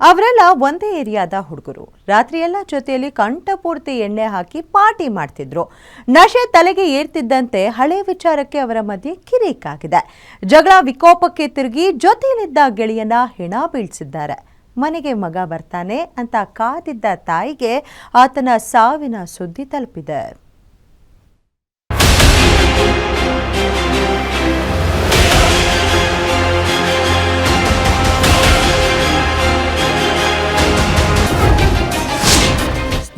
ಅವರೆಲ್ಲ ಒಂದೇ ಏರಿಯಾದ ಹುಡುಗರು. ರಾತ್ರಿಯೆಲ್ಲ ಜೊತೆಯಲ್ಲಿ ಕಂಠಪೂರ್ತಿ ಎಣ್ಣೆ ಹಾಕಿ ಪಾರ್ಟಿ ಮಾಡ್ತಿದ್ರು. ನಶೆ ತಲೆಗೆ ಏರ್ತಿದ್ದಂತೆ ಹಳೆ ವಿಚಾರಕ್ಕೆ ಅವರ ಮಧ್ಯೆ ಕಿರಿಕಾಗಿದೆ. ಜಗಳ ವಿಕೋಪಕ್ಕೆ ತಿರುಗಿ ಜೊತೆಯಲ್ಲಿದ್ದ ಗೆಳೆಯನ ಹೆಣ ಬೀಳ್ಸಿದ್ದಾರೆ. ಮನೆಗೆ ಮಗ ಬರ್ತಾನೆ ಅಂತ ಕಾದಿದ್ದ ತಾಯಿಗೆ ಆತನ ಸಾವಿನ ಸುದ್ದಿ ತಲುಪಿದೆ.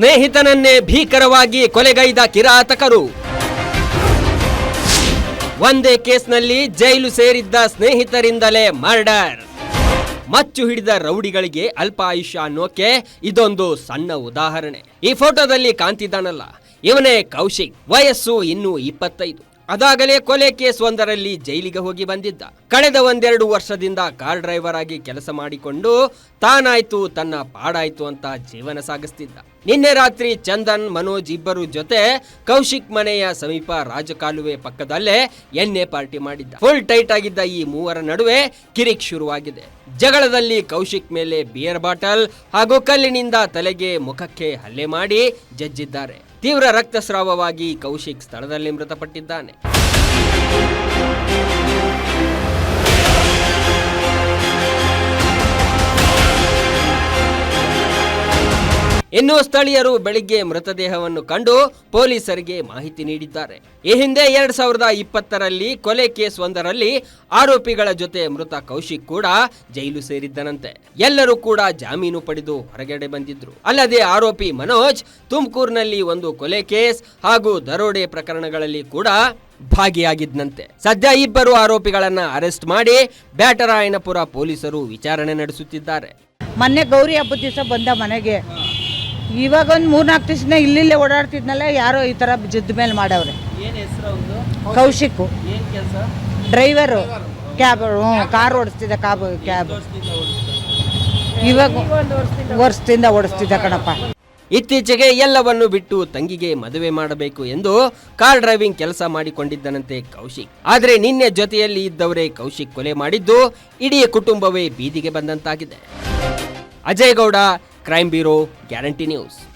ಸ್ನೇಹಿತನನ್ನೇ ಭೀಕರವಾಗಿ ಕೊಲೆಗೈದ ಕಿರಾತಕರು. ಒಂದೇ ಕೇಸ್ನಲ್ಲಿ ಜೈಲು ಸೇರಿದ್ದ ಸ್ನೇಹಿತರಿಂದಲೇ ಮರ್ಡರ್. ಮಚ್ಚು ಹಿಡಿದ ರೌಡಿಗಳಿಗೆ ಅಲ್ಪ ಆಯುಷ್ಯ ಅನ್ನೋಕೆ ಇದೊಂದು ಸಣ್ಣ ಉದಾಹರಣೆ. ಈ ಫೋಟೋದಲ್ಲಿ ಕಾಣ್ತಿದ್ದಾನಲ್ಲ, ಇವನೇ ಕೌಶಿಕ್, ವಯಸ್ಸು ಇನ್ನೂ ಇಪ್ಪತ್ತೈದು. ಅದಾಗಲೇ ಕೊಲೆ ಕೇಸ್ ಒಂದರಲ್ಲಿ ಜೈಲಿಗೆ ಹೋಗಿ ಬಂದಿದ್ದ. ಕಳೆದ ಒಂದೆರಡು ವರ್ಷದಿಂದ ಕಾರ್ ಡ್ರೈವರ್ ಆಗಿ ಕೆಲಸ ಮಾಡಿಕೊಂಡು ತಾನಾಯ್ತು, ತನ್ನ ಪಾಡಾಯ್ತು ಅಂತ ಜೀವನ ಸಾಗಿಸ್ತಿದ್ದ. ನಿನ್ನೆ ರಾತ್ರಿ ಚಂದನ್, ಮನೋಜ್ ಇಬ್ಬರು ಜೊತೆ ಕೌಶಿಕ್ ಮನೆಯ ಸಮೀಪ ರಾಜಕಾಲುವೆ ಪಕ್ಕದಲ್ಲೇ ಎಣ್ಣೆ ಪಾರ್ಟಿ ಮಾಡಿದ್ದ. ಫುಲ್ ಟೈಟ್ ಆಗಿದ್ದ ಈ ಮೂವರ ನಡುವೆ ಕಿರಿಕ್ ಶುರುವಾಗಿದೆ. ಜಗಳದಲ್ಲಿ ಕೌಶಿಕ್ ಮೇಲೆ ಬಿಯರ್ ಬಾಟಲ್ ಹಾಗೂ ಕಲ್ಲಿನಿಂದ ತಲೆಗೆ ಮುಖಕ್ಕೆ ಹಲ್ಲೆ ಮಾಡಿ ಜಜ್ಜಿದ್ದಾರೆ. ತೀವ್ರ ರಕ್ತಸ್ರಾವವಾಗಿ ಕೌಶಿಕ್ ಸ್ಥಳದಲ್ಲಿ ಮೃತಪಟ್ಟಿದ್ದಾನೆ. ಇನ್ನು ಸ್ಥಳೀಯರು ಬೆಳಿಗ್ಗೆ ಮೃತದೇಹವನ್ನು ಕಂಡು ಪೊಲೀಸರಿಗೆ ಮಾಹಿತಿ ನೀಡಿದ್ದಾರೆ. ಈ ಹಿಂದೆ ಎರಡ್ ಸಾವಿರದ ಇಪ್ಪತ್ತರಲ್ಲಿ ಕೊಲೆ ಕೇಸ್ ಒಂದರಲ್ಲಿ ಆರೋಪಿಗಳ ಜೊತೆ ಮೃತ ಕೌಶಿಕ್ ಕೂಡ ಜೈಲು ಸೇರಿದ್ದನಂತೆ. ಎಲ್ಲರೂ ಕೂಡ ಜಾಮೀನು ಪಡೆದು ಹೊರಗಡೆ ಬಂದಿದ್ರು. ಅಲ್ಲದೆ ಆರೋಪಿ ಮನೋಜ್ ತುಮಕೂರಿನಲ್ಲಿ ಒಂದು ಕೊಲೆ ಕೇಸ್ ಹಾಗೂ ದರೋಡೆ ಪ್ರಕರಣಗಳಲ್ಲಿ ಕೂಡ ಭಾಗಿಯಾಗಿದ್ದಂತೆ ಸದ್ಯ ಇಬ್ಬರು ಆರೋಪಿಗಳನ್ನ ಅರೆಸ್ಟ್ ಮಾಡಿ ಬ್ಯಾಟರಾಯನಪುರ ಪೊಲೀಸರು ವಿಚಾರಣೆ ನಡೆಸುತ್ತಿದ್ದಾರೆ. ಮೊನ್ನೆ ಗೌರಿ ಹಬ್ಬದ ದಿವಸ ಬಂದ ಮನೆಗೆ ಇವಾಗ ಒಂದು ಮೂರ್ನಾಲ್ಕು ದಿವಸನ ಇಲ್ಲಿಲ್ಲೇ ಓಡಾಡ್ತಿದ್ನಲ್ಲ ಯಾರೋ ಈ ಥರ ಜಿದ್ದ ಮೇಲೆ ಮಾಡವ್ರೆ. ಕೌಶಿಕ್. ಡ್ರೈವರು. ಕ್ಯಾಬ್ ಹ್ಞೂ ಕಾರ್ ಓಡಿಸ್ತಿದ್ದ ಕಾಬ್ ಕ್ಯಾಬ್. ಇವಾಗ ವರ್ಷದಿಂದ ಓಡಿಸ್ತಿದ್ದ ಕಣಪ್ಪ. ಇತ್ತೀಚೆಗೆ ಎಲ್ಲವನ್ನು ಬಿಟ್ಟು ತಂಗಿಗೆ ಮದುವೆ ಮಾಡಬೇಕು ಎಂದು ಕಾರ್ ಡ್ರೈವಿಂಗ್ ಕೆಲಸ ಮಾಡಿಕೊಂಡಿದ್ದನಂತೆ ಕೌಶಿಕ್. ಆದರೆ ನಿನ್ನೆ ಜೊತೆಯಲ್ಲಿ ಇದ್ದವರೇ ಕೌಶಿಕ್ ಕೊಲೆ ಮಾಡಿದ್ದು ಇಡೀ ಕುಟುಂಬವೇ ಬೀದಿಗೆ ಬಂದಂತಾಗಿದೆ. Ajay Gowda Crime Bureau, Guarantee News.